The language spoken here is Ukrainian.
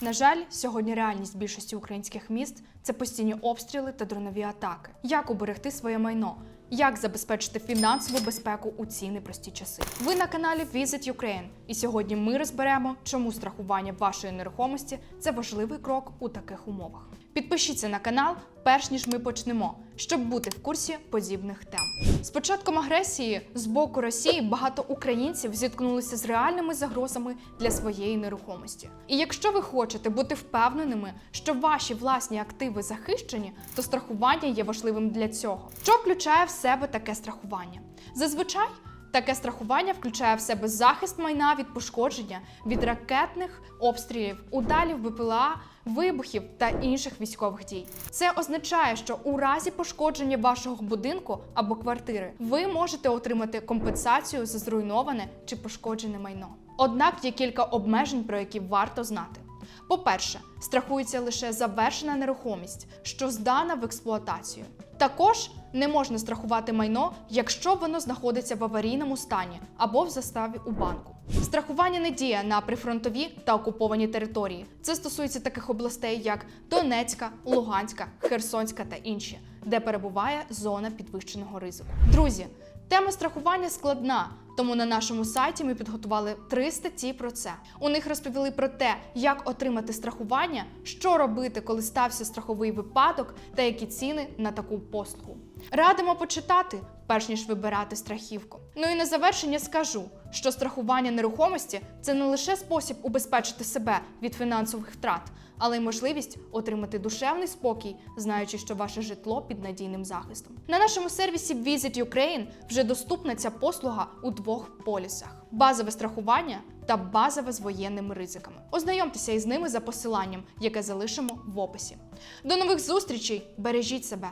На жаль, сьогодні реальність більшості українських міст це постійні обстріли та дронові атаки. Як уберегти своє майно? Як забезпечити фінансову безпеку у ці непрості часи? Ви на каналі Visit Ukraine, і сьогодні ми розберемо, чому страхування вашої нерухомості це важливий крок у таких умовах. Підпишіться на канал, перш ніж ми почнемо, щоб бути в курсі подібних тем. З початком агресії з боку Росії багато українців зіткнулися з реальними загрозами для своєї нерухомості. І якщо ви хочете бути впевненими, що ваші власні активи захищені, то страхування є важливим для цього. Що включає в себе таке страхування? Зазвичай Таке страхування включає в себе захист майна від пошкодження від ракетних обстрілів, ударів БПЛА, вибухів та інших військових дій. Це означає, що у разі пошкодження вашого будинку або квартири ви можете отримати компенсацію за зруйноване чи пошкоджене майно. Однак є кілька обмежень, про які варто знати. По-перше, страхується лише завершена нерухомість, що здана в експлуатацію. Також не можна страхувати майно, якщо воно знаходиться в аварійному стані або в заставі у банку. Страхування не діє на прифронтові та окуповані території. Це стосується таких областей, як Донецька, Луганська, Херсонська та інші, де перебуває зона підвищеного ризику. Друзі, тема страхування складна. Тому на нашому сайті ми підготували три статті про це. У них розповіли про те, як отримати страхування, що робити, коли стався страховий випадок, та які ціни на таку послугу. Радимо почитати, перш ніж вибирати страхівку. Ну і на завершення скажу, що страхування нерухомості це не лише спосіб убезпечити себе від фінансових втрат, але й можливість отримати душевний спокій, знаючи, що ваше житло під надійним захистом. На нашому сервісі Visit Ukraine вже доступна ця послуга у двох полісах: базове страхування та базове з воєнними ризиками. Ознайомтеся із ними за посиланням, яке залишимо в описі. До нових зустрічей! Бережіть себе!